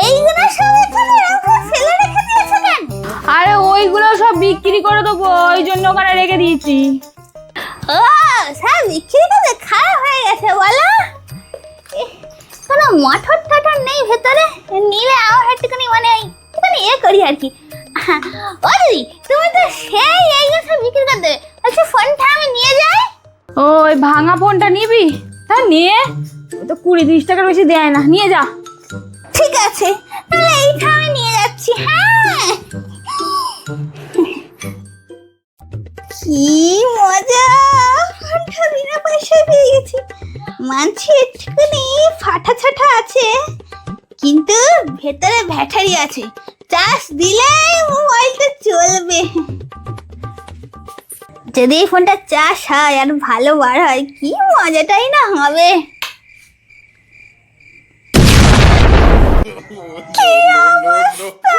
এইগুলো সব এখানে ফেলে রেখে দিয়েছ কেন? আরে ওইগুলো সব বিক্রি করে দেবো ওই জন্য ওখানে রেখে দিয়েছি। ও সব বিক্রি করে খারাপ হয়ে গেছে বলো। কোনো মটর টটর নেই ভেতরে? নিলে আমার একটুখানি মানে একটুখানি ইয়ে করি আর কি। ও দিদি তুমি তো সেই এইগুলো সব বিক্রি করে দেবে। আচ্ছা ফোনটা আমি নিয়ে ওই ভাঙা ফোনটা নিবি? হ্যাঁ নিয়ে। তো কুড়ি তিরিশ টাকার বেশি দেয় না, নিয়ে যা। ঠিক আছে, তাহলে এইটা আমি নিয়ে যাচ্ছি হ্যাঁ। কি মজা, ফোনটা বিনা পয়সায় পেয়ে গেছি। মানছি একটুখানি ফাটা ছাটা আছে, কিন্তু ভেতরে ব্যাটারি আছে। চার্জ দিলেই মোবাইলটা চলবে। যদি এই ফোনটা চাষ হয় আর ভালো বার হয় কি মজাটাই না হবে? কি অবস্থা?